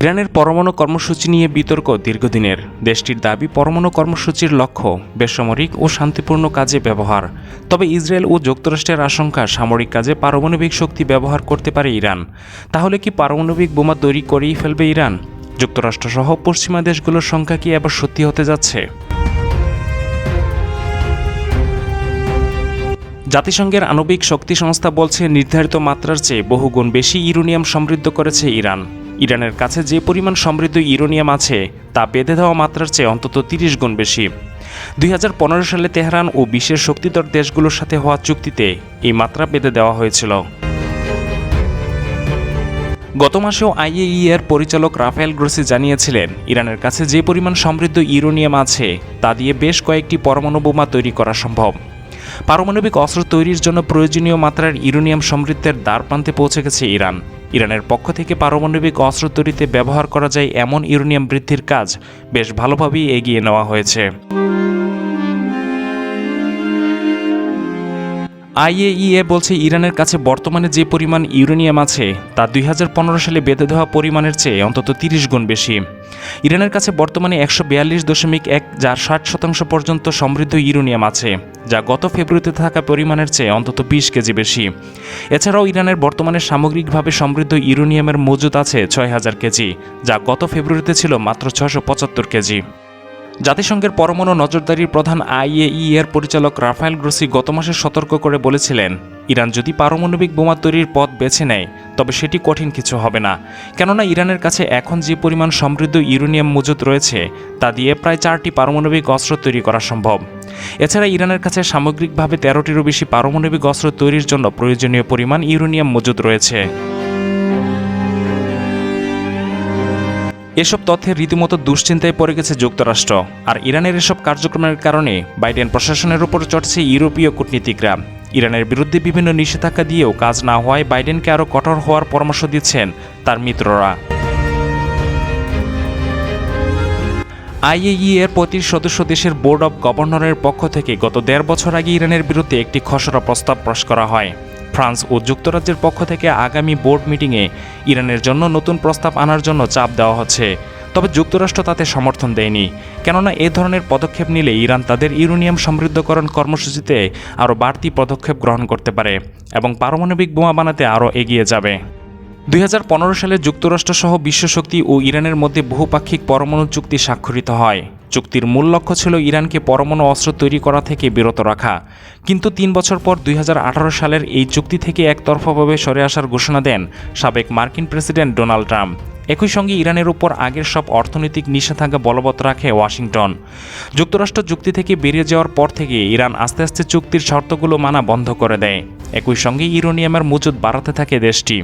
ইরানের পরমাণু কর্মসূচি নিয়ে বিতর্ক দীর্ঘদিনের। দেশটির দাবি, পরমাণু কর্মসূচির লক্ষ্য বেসামরিক ও শান্তিপূর্ণ কাজে ব্যবহার। তবে ইসরায়েল ও যুক্তরাষ্ট্রের আশঙ্কা, সামরিক কাজে পারমাণবিক শক্তি ব্যবহার করতে পারে ইরান। তাহলে কি পারমাণবিক বোমা তৈরি করেই ফেলবে ইরান? যুক্তরাষ্ট্রসহ পশ্চিমা দেশগুলোর সংখ্যা কি এবার সত্যি হতে যাচ্ছে? জাতিসংঘের আণবিক শক্তি সংস্থা বলছে, নির্ধারিত মাত্রার চেয়ে বহুগুণ বেশি ইউরেনিয়াম সমৃদ্ধ করেছে ইরান। ইরানের কাছে যে পরিমাণ সমৃদ্ধ ইউরেনিয়াম আছে, তা বেঁধে দেওয়া মাত্রার চেয়ে অন্তত তিরিশ গুণ বেশি। দুই হাজার পনেরো সালে তেহরান ও বিশ্বের শক্তিধর দেশগুলোর সাথে হওয়া চুক্তিতে এই মাত্রা বেঁধে দেওয়া হয়েছিল। গত মাসেও আইএই এর পরিচালক রাফেল গ্রোসি জানিয়েছিলেন, ইরানের কাছে যে পরিমাণ সমৃদ্ধ ইউরোনিয়াম আছে, তা দিয়ে বেশ কয়েকটি পরমাণু বোমা তৈরি করা সম্ভব। পারমাণবিক অস্ত্র তৈরির জন্য প্রয়োজনীয় মাত্রার ইউরেনিয়াম সমৃদ্ধের দ্বার প্রান্তে পৌঁছে গেছে ইরান। ইরানের পক্ষ থেকে পারমাণবিক অস্ত্র তৈরিতে ব্যবহার করা যায় এমন ইউরেনিয়াম বৃদ্ধির কাজ বেশ ভালোভাবেই এগিয়ে নেওয়া হয়েছে। আইএইএ বলছে ইরানের কাছে বর্তমানে যে পরিমাণ ইউরেনিয়াম আছে, তা দুই হাজার পনেরো সালে বেঁধে দেওয়া পরিমাণের চেয়ে অন্তত তিরিশ গুণ বেশি। ইরানের কাছে বর্তমানে একশো বিয়াল্লিশ দশমিক এক যার ষাট শতাংশ পর্যন্ত সমৃদ্ধ ইউরেনিয়াম আছে, যা গত ফেব্রুয়ারিতে থাকা পরিমাণের চেয়ে অন্তত বিশ কেজি বেশি। এছাড়াও ইরানের বর্তমানে সামগ্রিকভাবে সমৃদ্ধ ইউরেনিয়ামের মজুদ আছে ছয় হাজার কেজি, যা গত ফেব্রুয়ারিতে ছিল মাত্র ছশো পঁচাত্তর কেজি। জাতিসংঘের পরমাণু নজরদারির প্রধান আইএই এর পরিচালক রাফায়েল গ্রোসি গত মাসে সতর্ক করে বলেছিলেন, ইরান যদি পারমাণবিক বোমা তৈরির পথ বেছে নেয়, তবে সেটি কঠিন কিছু হবে না। কেননা ইরানের কাছে এখন যে পরিমাণ সমৃদ্ধ ইউরেনিয়াম মজুদ রয়েছে, তা দিয়ে প্রায় চারটি পারমাণবিক অস্ত্র তৈরি করা সম্ভব। এছাড়া ইরানের কাছে সামগ্রিকভাবে তেরোটিরও বেশি পারমাণবিক অস্ত্র তৈরির জন্য প্রয়োজনীয় পরিমাণ ইউরেনিয়াম মজুদ রয়েছে। এসব তথ্যে রীতিমতো দুশ্চিন্তায় পড়ে গেছে যুক্তরাষ্ট্র। আর ইরানের এসব কার্যক্রমের কারণে বাইডেন প্রশাসনের উপর চটছে ইউরোপীয় কূটনীতিকরা। ইরানের বিরুদ্ধে বিভিন্ন নিষেধাজ্ঞা দিয়েও কাজ না হওয়ায় বাইডেনকে আরও কঠোর হওয়ার পরামর্শ দিচ্ছেন তার মিত্ররা। আইএই এর পঁয়ত্রিশ সদস্য দেশের বোর্ড অব গভর্নরের পক্ষ থেকে গত দেড় বছর আগে ইরানের বিরুদ্ধে একটি খসড়া প্রস্তাব পাশ করা হয়। ফ্রান্স ও যুক্তরাজ্যের পক্ষ থেকে আগামী বোর্ড মিটিংয়ে ইরানের জন্য নতুন প্রস্তাব আনার জন্য চাপ দেওয়া হচ্ছে। তবে যুক্তরাষ্ট্র তাতে সমর্থন দেয়নি। কেননা এ ধরনের পদক্ষেপ নিলে ইরান তাদের ইউরেনিয়াম সমৃদ্ধকরণ কর্মসূচিতে আরও বাড়তি পদক্ষেপ গ্রহণ করতে পারে এবং পারমাণবিক বোমা বানাতে আরও এগিয়ে যাবে। দুই হাজার পনেরো সালে যুক্তরাষ্ট্রসহ বিশ্বশক্তি ও ইরানের মধ্যে বহুপাক্ষিক পরমাণু চুক্তি স্বাক্ষরিত হয়। চুক্তির মূল লক্ষ্য ছিল ইরানকে পরমাণু অস্ত্র তৈরি করা থেকে বিরত রাখা। কিন্তু তিন বছর পর দুই হাজার আঠারো সালের এই চুক্তি থেকে একতরফাভাবে সরে আসার ঘোষণা দেন সাবেক মার্কিন প্রেসিডেন্ট ডোনাল্ড ট্রাম্প। একই সঙ্গে ইরানের উপর আগের সব অর্থনৈতিক নিষেধাজ্ঞা বলবৎ রাখে ওয়াশিংটন। যুক্তরাষ্ট্র চুক্তি থেকে বেরিয়ে যাওয়ার পর থেকে ইরান আস্তে আস্তে চুক্তির শর্তগুলো মানা বন্ধ করে দেয়। একই সঙ্গে ইউরোনিয়ামের মজুদ বাড়াতে থাকে দেশটি।